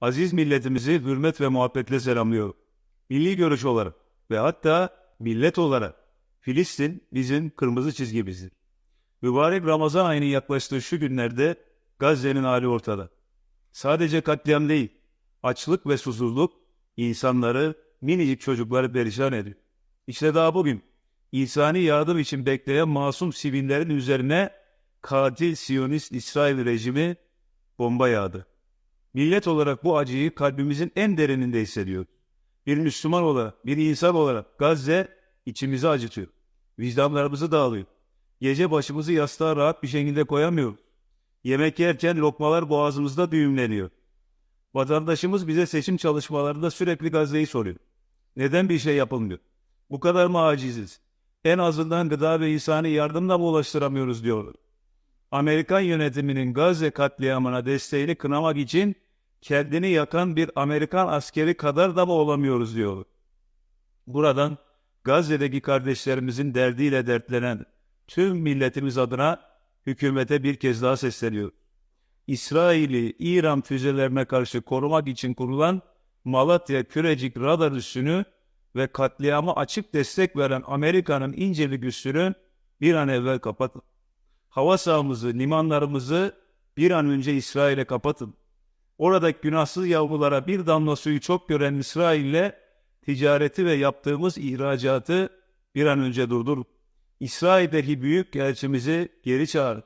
aziz milletimizi hürmet ve muhabbetle selamlıyor. Milli görüş olarak ve hatta millet olarak Filistin bizim kırmızı çizgimizdir. Mübarek Ramazan ayının yaklaştığı şu günlerde Gazze'nin hali ortada. Sadece katliam değil, açlık ve susuzluk insanları, minicik çocukları perişan ediyor. İşte daha bugün insani yardım için bekleyen masum sivillerin üzerine katil Siyonist İsrail rejimi bomba yağdı. Millet olarak bu acıyı kalbimizin en derininde hissediyor. Bir Müslüman olarak, bir insan olarak Gazze içimizi acıtıyor. Vicdanlarımızı dağılıyor. Gece başımızı yastığa rahat bir şekilde koyamıyoruz. Yemek yerken lokmalar boğazımızda düğümleniyor. Vatandaşımız bize seçim çalışmalarında sürekli Gazze'yi soruyor. Neden bir şey yapılmıyor? Bu kadar mı aciziz? En azından gıda ve insani yardımla mı ulaştıramıyoruz diyorlar. Amerikan yönetiminin Gazze katliamına desteğini kınamak için kendini yakan bir Amerikan askeri kadar da mı olamıyoruz diyor. Buradan Gazze'deki kardeşlerimizin derdiyle dertlenen tüm milletimiz adına hükümete bir kez daha sesleniyor. İsrail'i İran füzelerine karşı korumak için kurulan Malatya Kürecik radar üssünü ve katliama açık destek veren Amerika'nın İncirlik üssünü bir an evvel kapatın. Hava sahamızı, limanlarımızı bir an önce İsrail'e kapatın. Oradaki günahsız yavrulara bir damla suyu çok gören İsrail'le ticareti ve yaptığımız ihracatı bir an önce durdurun. İsrail'deki büyük elçimizi geri çağırın.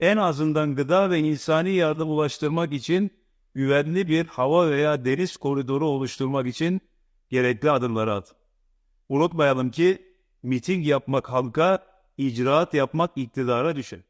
En azından gıda ve insani yardım ulaştırmak için güvenli bir hava veya deniz koridoru oluşturmak için gerekli adımları atın. Unutmayalım ki miting yapmak halka, icraat yapmak iktidara düşer.